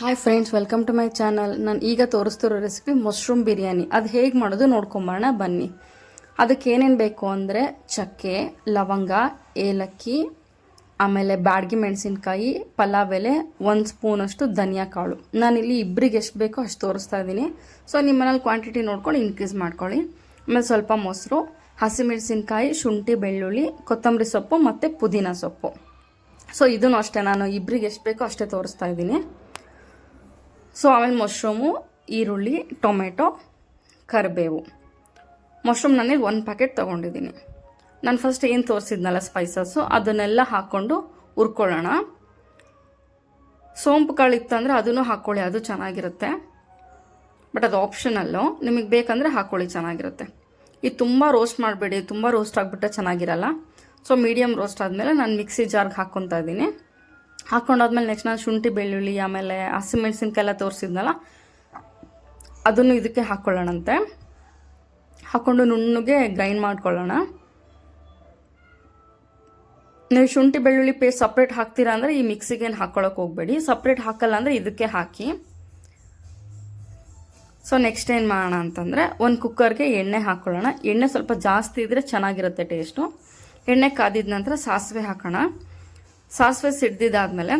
Hi friends welcome to my channel ನಾನು ಈಗ ತೋರಿಸ್ತಿರೋ recipe mushroom biryani ಅದು ಹೇಗೆ ಮಾಡೋದು ನೋಡ್ಕೊಂಬರೋಣ, ಬನ್ನಿ. ಅದಕ್ಕೆ ಏನೇನು ಬೇಕು ಅಂದರೆ ಚಕ್ಕೆ, ಲವಂಗ, ಏಲಕ್ಕಿ, ಆಮೇಲೆ ಬ್ಯಾಡ್ಗಿ ಮೆಣಸಿನ್ಕಾಯಿ, ಪಲಾವ್ ಎಲೆ, ಒಂದು ಸ್ಪೂನಷ್ಟು ಧನಿಯಾ ಕಾಳು. ನಾನಿಲ್ಲಿ ಇಬ್ಬರಿಗೆ ಎಷ್ಟು ಬೇಕೋ ಅಷ್ಟು ತೋರಿಸ್ತಾ ಇದ್ದೀನಿ. ಸೊ ನಿಮ್ಮ ಮನೇಲಿ ಕ್ವಾಂಟಿಟಿ ನೋಡ್ಕೊಂಡು ಇನ್ಕ್ರೀಸ್ ಮಾಡ್ಕೊಳ್ಳಿ. ಆಮೇಲೆ ಸ್ವಲ್ಪ ಮೊಸರು, ಹಸಿಮೆಣಸಿನ್ಕಾಯಿ, ಶುಂಠಿ, ಬೆಳ್ಳುಳ್ಳಿ, ಕೊತ್ತಂಬರಿ ಸೊಪ್ಪು ಮತ್ತು ಪುದೀನ ಸೊಪ್ಪು. ಸೊ ಇದನ್ನು ಅಷ್ಟೇ ನಾನು ಇಬ್ಬರಿಗೆ ಎಷ್ಟು ಬೇಕೋ ಅಷ್ಟೇ ತೋರಿಸ್ತಾ ಇದ್ದೀನಿ. ಸೊ ಆಮೇಲೆ ಮಶ್ರೂಮು, ಈರುಳ್ಳಿ, ಟೊಮೆಟೊ, ಕರಿಬೇವು. ಮಶ್ರೂಮ್ ನಾನೇ ಒಂದು ಪ್ಯಾಕೆಟ್ ತೊಗೊಂಡಿದ್ದೀನಿ. ನಾನು ಫಸ್ಟ್ ಏನು ತೋರಿಸಿದ್ನಲ್ಲ ಸ್ಪೈಸಸ್ಸು ಅದನ್ನೆಲ್ಲ ಹಾಕ್ಕೊಂಡು ಹುರ್ಕೊಳ್ಳೋಣ. ಸೋಂಪು ಕಾಳು ಇತ್ತಂದರೆ ಅದನ್ನು ಹಾಕ್ಕೊಳ್ಳಿ ಅದು ಚೆನ್ನಾಗಿರುತ್ತೆ. ಬಟ್ ಅದು ಆಪ್ಷನಲ್ಲು ನಿಮಗೆ ಬೇಕಂದರೆ ಹಾಕ್ಕೊಳ್ಳಿ ಚೆನ್ನಾಗಿರುತ್ತೆ. ಇದು ತುಂಬ ರೋಸ್ಟ್ ಮಾಡಬೇಡಿ, ತುಂಬ ರೋಸ್ಟ್ ಆಗಿಬಿಟ್ರೆ ಚೆನ್ನಾಗಿರಲ್ಲ. ಸೊ ಮೀಡಿಯಮ್ ರೋಸ್ಟ್ ಆದಮೇಲೆ ನಾನು ಮಿಕ್ಸಿ ಜಾರ್ಗೆ ಹಾಕ್ಕೊತಾ ಇದ್ದೀನಿ. ಹಾಕ್ಕೊಂಡಾದ್ಮೇಲೆ ನೆಕ್ಸ್ಟ್ ನಾನು ಶುಂಠಿ, ಬೆಳ್ಳುಳ್ಳಿ, ಆಮೇಲೆ ಹಸಿಮೆಣ್ಸಿನ್ಕಾಯಿ ಎಲ್ಲ ತೋರಿಸಿದ್ನಲ್ಲ, ಅದನ್ನು ಇದಕ್ಕೆ ಹಾಕ್ಕೊಳ್ಳೋಣಂತೆ ಹಾಕ್ಕೊಂಡು ನುಣ್ಣಗೆ ಗ್ರೈಂಡ್ ಮಾಡ್ಕೊಳ್ಳೋಣ. ನೀವು ಶುಂಠಿ, ಬೆಳ್ಳುಳ್ಳಿ ಪೇಸ್ಟ್ ಸಪ್ರೇಟ್ ಹಾಕ್ತೀರಾ ಅಂದರೆ ಈ ಮಿಕ್ಸಿಗೆ ಏನು ಹಾಕ್ಕೊಳಕ್ಕೆ ಹೋಗಬೇಡಿ. ಸಪ್ರೇಟ್ ಹಾಕಲ್ಲ ಅಂದರೆ ಇದಕ್ಕೆ ಹಾಕಿ. ಸೊ ನೆಕ್ಸ್ಟ್ ಏನು ಮಾಡೋಣ ಅಂತಂದರೆ ಒಂದು ಕುಕ್ಕರ್ಗೆ ಎಣ್ಣೆ ಹಾಕ್ಕೊಳ್ಳೋಣ ಎಣ್ಣೆ ಸ್ವಲ್ಪ ಜಾಸ್ತಿ ಇದ್ದರೆ ಚೆನ್ನಾಗಿರುತ್ತೆ ಟೇಸ್ಟು ಎಣ್ಣೆ ಕಾದಿದ ನಂತರ ಸಾಸಿವೆ ಹಾಕೋಣ. ಸಾಸಿವೆ ಸಿಡ್ದಿದ್ದಾದಮೇಲೆ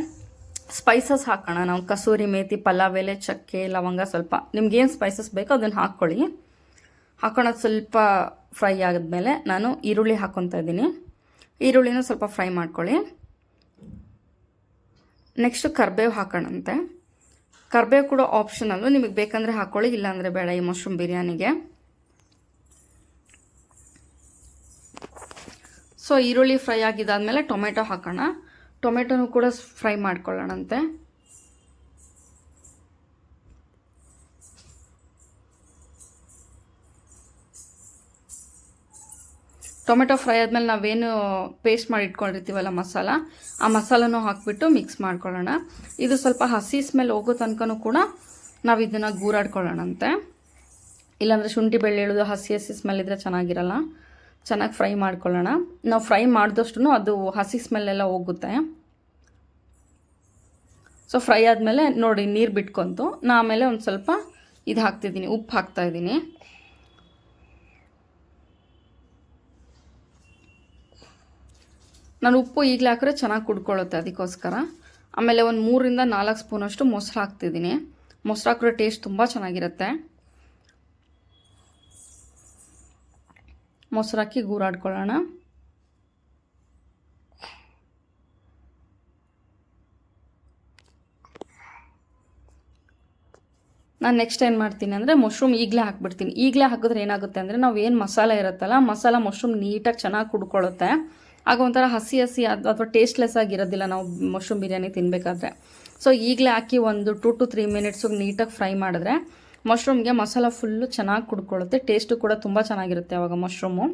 ಸ್ಪೈಸಸ್ ಹಾಕೋಣ. ನಾವು ಕಸೂರಿ ಮೇಥಿ ಪಲಾವ್ ಎಲೆ, ಚಕ್ಕೆ, ಲವಂಗ ಸ್ವಲ್ಪ ನಿಮ್ಗೇನು ಸ್ಪೈಸಸ್ ಬೇಕೋ ಅದನ್ನು ಹಾಕ್ಕೊಳ್ಳಿ ಹಾಕೋಣದು ಸ್ವಲ್ಪ ಫ್ರೈ ಆದಮೇಲೆ ನಾನು ಈರುಳ್ಳಿ ಹಾಕ್ಕೊತಾ ಇದ್ದೀನಿ. ಈರುಳ್ಳಿನೂ ಸ್ವಲ್ಪ ಫ್ರೈ ಮಾಡ್ಕೊಳ್ಳಿ. ನೆಕ್ಸ್ಟು ಕರ್ಬೇವು ಹಾಕೋಣಂತೆ. ಕರ್ಬೇವು ಕೂಡ ಆಪ್ಷನಲ್ಲು ನಿಮಗೆ ಬೇಕಂದರೆ ಹಾಕ್ಕೊಳ್ಳಿ ಇಲ್ಲಾಂದರೆ ಬೇಡ ಈ ಮಶ್ರೂಮ್ ಬಿರಿಯಾನಿಗೆ. ಸೊ ಈರುಳ್ಳಿ ಫ್ರೈ ಆಗಿದ್ದಾದಮೇಲೆ ಟೊಮೆಟೊ ಹಾಕೋಣ. ಟೊಮೆಟೊನು ಕೂಡ ಫ್ರೈ ಮಾಡ್ಕೊಳ್ಳೋಣಂತೆ. ಟೊಮೆಟೊ ಫ್ರೈ ಆದಮೇಲೆ ನಾವೇನು ಪೇಸ್ಟ್ ಮಾಡಿ ಇಟ್ಕೊಂಡಿರ್ತೀವಲ್ಲ ಮಸಾಲ, ಆ ಮಸಾಲನೂ ಹಾಕಿಬಿಟ್ಟು ಮಿಕ್ಸ್ ಮಾಡ್ಕೊಳ್ಳೋಣ. ಇದು ಸ್ವಲ್ಪ ಹಸಿ ಸ್ಮೆಲ್ ಹೋಗೋ ತನಕನೂ ಕೂಡ ನಾವು ಇದನ್ನು ಗೂರಾಡ್ಕೊಳ್ಳೋಣಂತೆ. ಇಲ್ಲಾಂದರೆ ಶುಂಠಿ ಬೆಳ್ಳುಳ್ಳಿ ಹಸಿ ಹಸಿ ಸ್ಮೆಲ್ ಇದ್ದರೆ ಚೆನ್ನಾಗಿರಲ್ಲ. ಚೆನ್ನಾಗಿ ಫ್ರೈ ಮಾಡ್ಕೊಳ್ಳೋಣ. ನಾವು ಫ್ರೈ ಮಾಡಿದಷ್ಟು ಅದು ಹಸಿ ಸ್ಮೆಲ್ಲೆಲ್ಲ ಹೋಗುತ್ತೆ. ಸೊ ಫ್ರೈ ಆದಮೇಲೆ ನೋಡಿ, ನೀರು ಬಿಟ್ಕೊಂತು. ನಾ ಆಮೇಲೆ ಒಂದು ಸ್ವಲ್ಪ ಇದು ಹಾಕ್ತಿದ್ದೀನಿ, ಉಪ್ಪು ಹಾಕ್ತಾಯಿದ್ದೀನಿ ನಾನು ಉಪ್ಪು ಈಗಲೇ ಹಾಕಿದ್ರೆ ಚೆನ್ನಾಗಿ ಕುಡ್ಕೊಳ್ಳುತ್ತೆ ಅದಕ್ಕೋಸ್ಕರ. ಆಮೇಲೆ ಒಂದು ಮೂರಿಂದ ನಾಲ್ಕು ಸ್ಪೂನಷ್ಟು ಮೊಸರು ಹಾಕ್ತಿದ್ದೀನಿ. ಮೊಸರು ಹಾಕಿದ್ರೆ ಟೇಸ್ಟ್ ತುಂಬ ಚೆನ್ನಾಗಿರುತ್ತೆ. ಮೊಸರು ಹಾಕಿ ಗೂರಾಡ್ಕೊಳ್ಳೋಣ. ನಾನು ನೆಕ್ಸ್ಟ್ ಏನು ಮಾಡ್ತೀನಿ ಅಂದರೆ ಮಶ್ರೂಮ್ ಈಗಲೇ ಹಾಕ್ಬಿಡ್ತೀನಿ. ಈಗಲೇ ಹಾಕಿದ್ರೆ ಏನಾಗುತ್ತೆ ಅಂದರೆ ನಾವು ಏನು ಮಸಾಲ ಇರುತ್ತಲ್ಲ, ಮಸಾಲ ಮಶ್ರೂಮ್ ನೀಟಾಗಿ ಚೆನ್ನಾಗಿ ಕುಡ್ಕೊಳ್ಳುತ್ತೆ ಆಗ ಒಂಥರ ಹಸಿ ಹಸಿ ಅದು, ಅಥವಾ ಟೇಸ್ಟ್ಲೆಸ್ ಆಗಿರೋದಿಲ್ಲ ನಾವು ಮಶ್ರೂಮ್ ಬಿರಿಯಾನಿ ತಿನ್ನಬೇಕಾದ್ರೆ ಸೊ ಈಗಲೇ ಹಾಕಿ ಒಂದು ಟು ಟು ತ್ರೀ ಮಿನಿಟ್ಸು ನೀಟಾಗಿ ಫ್ರೈ ಮಾಡಿದ್ರೆ ಮಶ್ರೂಮ್ಗೆ ಮಸಾಲ ಫುಲ್ಲು ಚೆನ್ನಾಗಿ ಕುಡ್ಕೊಳ್ಳುತ್ತೆ ಟೇಸ್ಟು ಕೂಡ ತುಂಬ ಚೆನ್ನಾಗಿರುತ್ತೆ ಆವಾಗ ಮಶ್ರೂಮು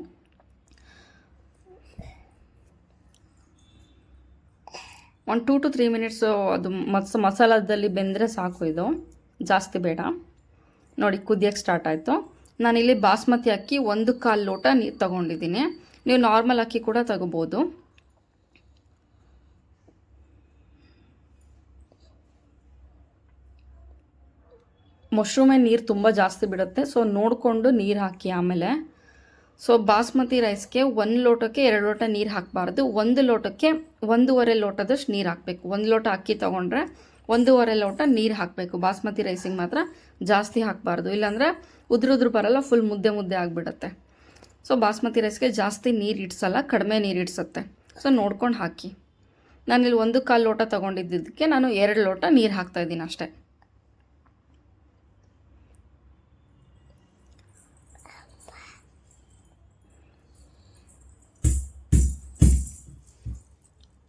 ಒಂದು ಟೂ ಟು ತ್ರೀ ಮಿನಿಟ್ಸು ಅದು ಮಸ್, ಮಸಾಲದಲ್ಲಿ ಬೆಂದರೆ ಸಾಕು ಇದು. ಜಾಸ್ತಿ ಬೇಡ. ನೋಡಿ ಕುದಿಯೋಕ್ಕೆ ಸ್ಟಾರ್ಟ್ ಆಯಿತು. ನಾನಿಲ್ಲಿ ಬಾಸ್ಮತಿ ಅಕ್ಕಿ ಒಂದು ಕಾಲು ಲೋಟ ನೀರು ತೊಗೊಂಡಿದ್ದೀನಿ. ನೀವು ನಾರ್ಮಲ್ ಅಕ್ಕಿ ಕೂಡ ತಗೋಬೋದು. ಮಶ್ರೂಮೇ ನೀರು ತುಂಬ ಜಾಸ್ತಿ ಬಿಡುತ್ತೆ. ಸೊ ನೋಡಿಕೊಂಡು ನೀರು ಹಾಕಿ ಆಮೇಲೆ. ಸೊ ಬಾಸ್ಮತಿ ರೈಸ್ಗೆ ಒಂದು ಲೋಟಕ್ಕೆ ಎರಡು ಲೋಟ ನೀರು ಹಾಕಬಾರ್ದು. ಒಂದು ಲೋಟಕ್ಕೆ ಒಂದೂವರೆ ಲೋಟದಷ್ಟು ನೀರು ಹಾಕಬೇಕು. ಒಂದು ಲೋಟ ಅಕ್ಕಿ ತೊಗೊಂಡ್ರೆ ಒಂದೂವರೆ ಲೋಟ ನೀರು ಹಾಕಬೇಕು. ಬಾಸ್ಮತಿ ರೈಸಿಗೆ ಮಾತ್ರ ಜಾಸ್ತಿ ಹಾಕಬಾರ್ದು. ಇಲ್ಲಾಂದರೆ ಉದುರು ಉದುರು ಬರಲ್ಲ ಫುಲ್ ಮುದ್ದೆ ಮುದ್ದೆ ಆಗಿಬಿಡತ್ತೆ. ಸೊ ಬಾಸ್ಮತಿ ರೈಸ್ಗೆ ಜಾಸ್ತಿ ನೀರು ಇಡ್ಸಲ್ಲ, ಕಡಿಮೆ ನೀರು ಇಡ್ಸುತ್ತೆ. ಸೊ ನೋಡ್ಕೊಂಡು ಹಾಕಿ. ನಾನಿಲ್ಲಿ ಒಂದು ಕಾಲು ಲೋಟ ತೊಗೊಂಡಿದ್ದಕ್ಕೆ ನಾನು ಎರಡು ಲೋಟ ನೀರು ಹಾಕ್ತಾ ಇದ್ದೀನಿ ಅಷ್ಟೇ.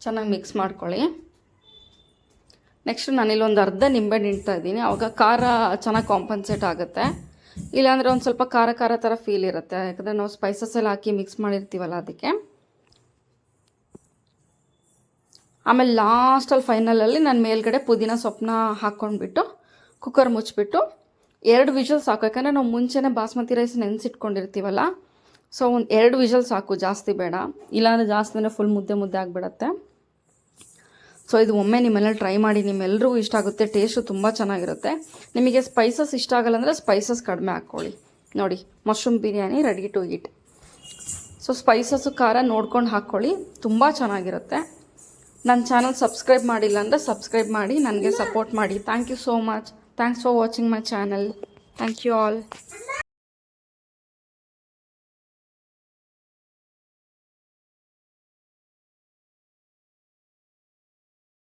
ಚೆನ್ನಾಗಿ ಮಿಕ್ಸ್ ಮಾಡ್ಕೊಳ್ಳಿ. ನೆಕ್ಸ್ಟ್ ನಾನಿಲ್ಲೊಂದು ಅರ್ಧ ನಿಂಬೆ ಇಡ್ತಾ ಇದ್ದೀನಿ. ಅವಾಗ ಖಾರ ಚೆನ್ನಾಗಿ ಕಾಂಪನ್ಸೇಟ್ ಆಗುತ್ತೆ. ಇಲ್ಲಾಂದರೆ ಒಂದು ಸ್ವಲ್ಪ ಖಾರ ಖಾರ ಥರ ಫೀಲ್ ಇರುತ್ತೆ. ಯಾಕಂದರೆ ನಾವು ಸ್ಪೈಸಸ್ ಎಲ್ಲ ಹಾಕಿ ಮಿಕ್ಸ್ ಮಾಡಿರ್ತೀವಲ್ಲ ಅದಕ್ಕೆ. ಆಮೇಲೆ ಲಾಸ್ಟಲ್ಲಿ ಫೈನಲಲ್ಲಿ ನಾನು ಮೇಲ್ಗಡೆ ಪುದೀನ ಸೊಪ್ಪನ್ನ ಹಾಕ್ಕೊಂಡ್ಬಿಟ್ಟು ಕುಕ್ಕರ್ ಮುಚ್ಚಿಬಿಟ್ಟು ಎರಡು ವಿಷಲ್ ಸಾಕು. ಯಾಕಂದರೆ ನಾವು ಮುಂಚೆನೇ ಬಾಸ್ಮತಿ ರೈಸ್ ನೆನೆಸಿಟ್ಕೊಂಡಿರ್ತೀವಲ್ಲ ಸೊ ಒಂದು ಎರಡು ವಿಷಲ್ ಸಾಕು. ಜಾಸ್ತಿ ಬೇಡ. ಇಲ್ಲಾಂದರೆ ಜಾಸ್ತಿ ಫುಲ್ ಮುದ್ದೆ ಮುದ್ದೆ ಆಗಿಬಿಡತ್ತೆ. ಸೊ ಇದು ಒಮ್ಮೆ ನಿಮ್ಮೆಲ್ಲ ಟ್ರೈ ಮಾಡಿ ನಿಮ್ಮೆಲ್ಲರಿಗೂ ಇಷ್ಟ ಆಗುತ್ತೆ ಟೇಸ್ಟು ತುಂಬ ಚೆನ್ನಾಗಿರುತ್ತೆ. ನಿಮಗೆ ಸ್ಪೈಸಸ್ ಇಷ್ಟ ಆಗಲ್ಲ ಅಂದರೆ ಸ್ಪೈಸಸ್ ಕಡಿಮೆ ಹಾಕ್ಕೊಳ್ಳಿ. ನೋಡಿ mushroom biryani ready to eat so spices ಖಾರ ನೋಡ್ಕೊಂಡು ಹಾಕ್ಕೊಳ್ಳಿ, ತುಂಬ ಚೆನ್ನಾಗಿರುತ್ತೆ. ನನ್ನ ಚಾನಲ್ ಸಬ್ಸ್ಕ್ರೈಬ್ ಮಾಡಿಲ್ಲ ಅಂದರೆ ಸಬ್ಸ್ಕ್ರೈಬ್ ಮಾಡಿ, ನನಗೆ ಸಪೋರ್ಟ್ ಮಾಡಿ. Thank you so much thanks for watching my channel thank you all